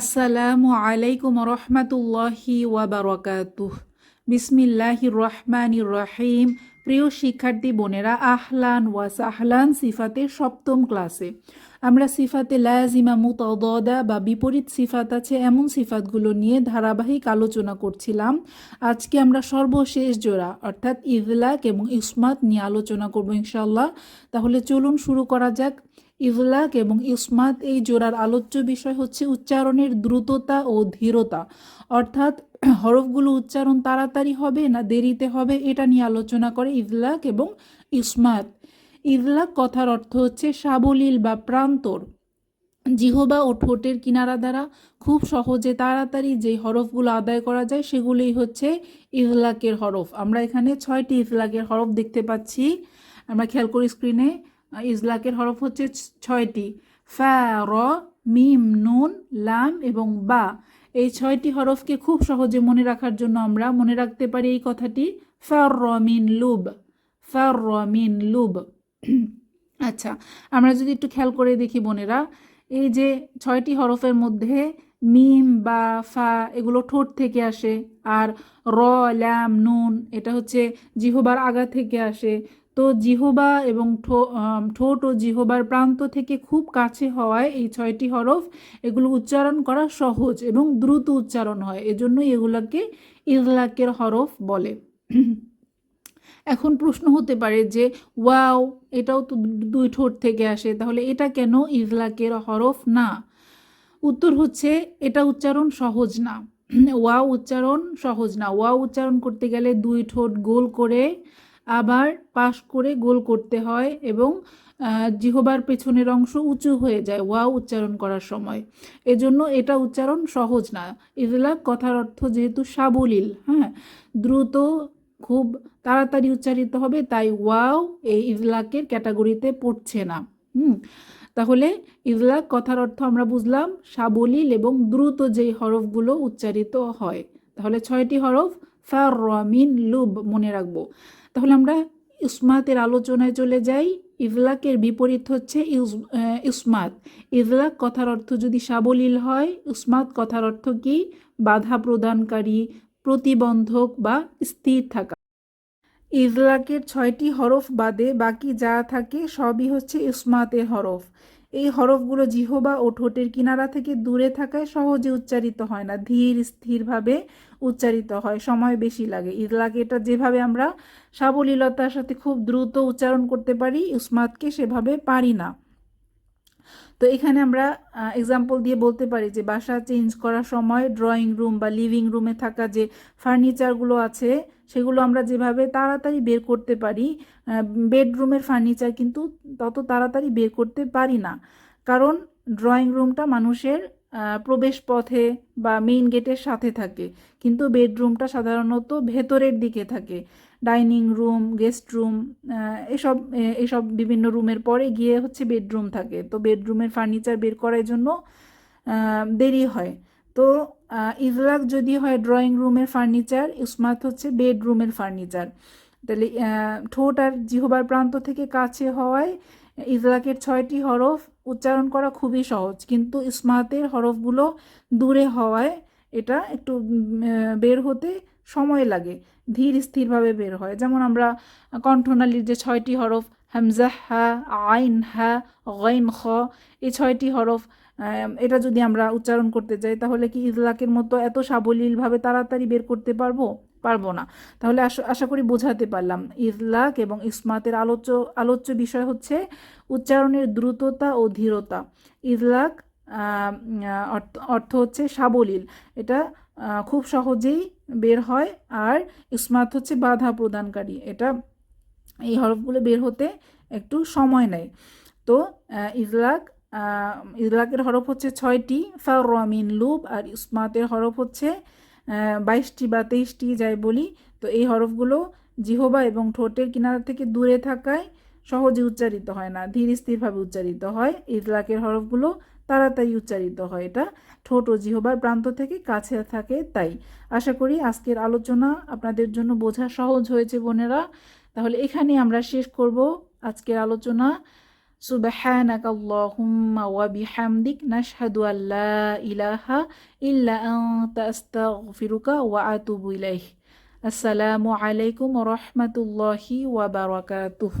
আসসালামু আলাইকুম রহমাতুল্লাহি ওয়াবারকাতুহ। বিসমিল্লাহির রহমানির রহিম। প্রিয় শিক্ষার্থী বোনেরা, আহলান ওয়া সাহলান সিফাতের সপ্তম ক্লাসে। আমরা সিফাতে লাজিমা মুতদা বা বিপরীত সিফাত আছে, এমন সিফাতগুলো নিয়ে ধারাবাহিক আলোচনা করছিলাম। আজকে আমরা সর্বশেষ জোড়া, অর্থাৎ ইজলাক এবং ইসমাত নিয়ে আলোচনা করব ইনশাল্লাহ তাহলে চলুন শুরু করা যাক। ইজলাক এবং ইসমাত এই জোড়ার আলোচ্য বিষয় হচ্ছে উচ্চারণের দ্রুততা ও ধীরতা। অর্থাৎ হরফগুলো উচ্চারণ তাড়াতাড়ি হবে না দেরিতে হবে এটা নিয়ে আলোচনা করে ইজলাক এবং ইসমাত। ইজলাক কথার অর্থ হচ্ছে সাবলীল বা প্রান্তর। জিহবা ও ঠোঁটের কিনারা দ্বারা খুব সহজে তাড়াতাড়ি যেই হরফগুলো আদায় করা যায় সেগুলোই হচ্ছে ইজলাকের হরফ। আমরা এখানে ছয়টি ইজলাকের হরফ দেখতে পাচ্ছি। আমরা খেয়াল করি স্ক্রিনে ইজলাকের হরফ হচ্ছে ছয়টি। ফা, র, মিম, নুন, লাম এবং বা। এই ছয়টি হরফকে খুব সহজে মনে রাখার জন্য আমরা মনে রাখতে পারি এই কথাটি ফার মিন লুব। ফার মিন লুব। আচ্ছা আমরা যদি একটু খেয়াল করে দেখি বোনেরা, এই যে ছয়টি হরফের মধ্যে মিম, বা, ফা এগুলো ঠোঁট থেকে আসে, আর র, ল্যাম, নুন, এটা হচ্ছে জিহবার আগা থেকে আসে। তো জিহবা এবং ঠোঁট ও জিহবার প্রান্ত থেকে খুব কাছে হওয়ায় এই ছয়টি হরফ এগুলো উচ্চারণ করা সহজ এবং দ্রুত উচ্চারণ হয়। এজন্যই এগুলোকে ইজলাকের হরফ বলে। এখন প্রশ্ন হতে পারে যে, ওয়াও, এটাও তো দুই ঠোঁট থেকে আসে, তাহলে এটা কেন ইজলাকের হরফ না? উত্তর হচ্ছে, এটা উচ্চারণ সহজ না। ওয়াও উচ্চারণ সহজ না। ওয়াও উচ্চারণ করতে গেলে দুই ঠোঁট গোল করে আবার পাশ করে গোল করতে হয় এবং জিহবার পেছনের অংশ উঁচু হয়ে যায় ওয়াও উচ্চারণ করার সময়। এজন্য এটা উচ্চারণ সহজ না। ইজলাক কথার অর্থ যেহেতু সাবলীল হ্যাঁ? দ্রুত, খুব তাড়াতাড়ি উচ্চারিত হবে, তাই ওয়াও এই ইজলাকের ক্যাটাগরিতে পড়ছে না। হুম? তাহলে ইজলাক কথার অর্থ আমরা বুঝলাম, সাবলীল এবং দ্রুত যেই হরফগুলো উচ্চারিত হয়। তাহলে ছয়টি হরফ, ফার রমিন লুব মনে রাখব। তাহলে আমরা ইসমাতের আলোচনায় চলে যাই। ইজলাকের বিপরীত হচ্ছে ইসমাত। ইজলাক কথার অর্থ যদি সাবলীল হয়, ইসমাত কথার অর্থ কি? বাধা প্রদানকারী, প্রতিবন্ধক বা স্থির থাকা। ইজলাকের ছয়টি হরফ বাদে বাকি যা থাকে সবই হচ্ছে ইসমাতের হরফ। এই হরফগুলো জিহবা ও ঠোঁটের কিনারা থেকে দূরে থাকায় সহজে উচ্চারিত হয় না। ধীর, স্থিরভাবে উচ্চারিত হয়। সময় বেশি লাগে। লাগে এটা যেভাবে আমরা সাবলীলতার সাথে খুব দ্রুত উচ্চারণ করতে পারি উসমাতকে সেভাবে পারি না। তো এখানে আমরা এক্সাম্পল দিয়ে বলতে পারি যে বাসা চেঞ্জ করার সময় ড্রয়িং রুম বা লিভিং রুমে থাকা যে ফার্নিচারগুলো আছে, সেগুলো আমরা যেভাবে তাড়াতাড়ি বের করতে পারি বেডরুমের ফার্নিচার কিন্তু তত তাড়াতাড়ি বের করতে পারি না। কারণ ড্রয়িং রুমটা মানুষের প্রবেশ পথে বা মেইন গেটের সাথে থাকে, কিন্তু বেডরুমটা সাধারণত ভেতরের দিকে থাকে। ডাইনিং রুম, গেস্ট রুম এসব এসব বিভিন্ন রুমের পরে গিয়ে হচ্ছে বেডরুম থাকে। তো বেডরুমের ফার্নিচার বের করার জন্য দেরি হয়। তো ইজলাক যদি হয় ড্রয়িং রুমের ফার্নিচার, ইসমাত হচ্ছে বেডরুমের ফার্নিচার। তাহলে ঠোঁট আর জিহবার প্রান্ত থেকে কাছে হওয়ায় ইজলাকের ছয়টি হরফ উচ্চারণ করা খুবই সহজ। কিন্তু ইসমাতের হরফগুলো দূরে হওয়ায় এটা একটু বের হতে সময় লাগে, ধীর স্থিরভাবে বের হয়। যেমন আমরা কণ্ঠনালীর যে ছয়টি হরফ, হামজা, হা, আইন, হা, গইন, খ, এই ছয়টি হরফ এটা যদি আমরা উচ্চারণ করতে যাই, তাহলে কি ইজলাকের মতো এত সাবলীলভাবে তাড়াতাড়ি বের করতে পারব? পারব না। তাহলে আশা করি বোঝাতে পারলাম। ইজলাক এবং ইসমাতের আলোচ্য আলোচ্য বিষয় হচ্ছে উচ্চারণের দ্রুততা ও ধীরতা। ইজলাক অর্থ হচ্ছে সাবলীল। এটা খুব সহজেই বের হয় আর ইসমাত হচ্ছে বাধা প্রদানকারী। এটা, এই হরফগুলো বের হতে একটু সময় নেয়। তো ইজলাক ইজলাকের হরফ হচ্ছে ছয়টি ফারমিন লুব আর ইসমাতের হরফ হচ্ছে বাইশটি বা তেইশটি, যাই বলি। তো এই হরফগুলো জিহবা এবং ঠোঁটের কিনারা থেকে দূরে থাকায় সহজে উচ্চারিত হয় না, ধীর স্থিরভাবে উচ্চারিত হয়। ইজলাকের হরফগুলো তাড়াতাড়ি উচ্চারিত হয়। এটা ঠোঁট ও জিহবার প্রান্ত থেকে কাছে থাকে তাই। আশা করি আজকের আলোচনা আপনাদের জন্য বোঝা সহজ হয়েছে বোনেরা। তাহলে এখানে আমরা শেষ করব আজকের আলোচনা। আল্লাহুম্মা ওয়া বিহামদিক নাশহাদু আল্লা ইলাহা ইল্লা আনতা আস্তাগফিরুকা ওয়া আতুবু ইলাইক আসসালামু আলাইকুম রহমতুল্লাহি ওয়া বারাকাতুহ।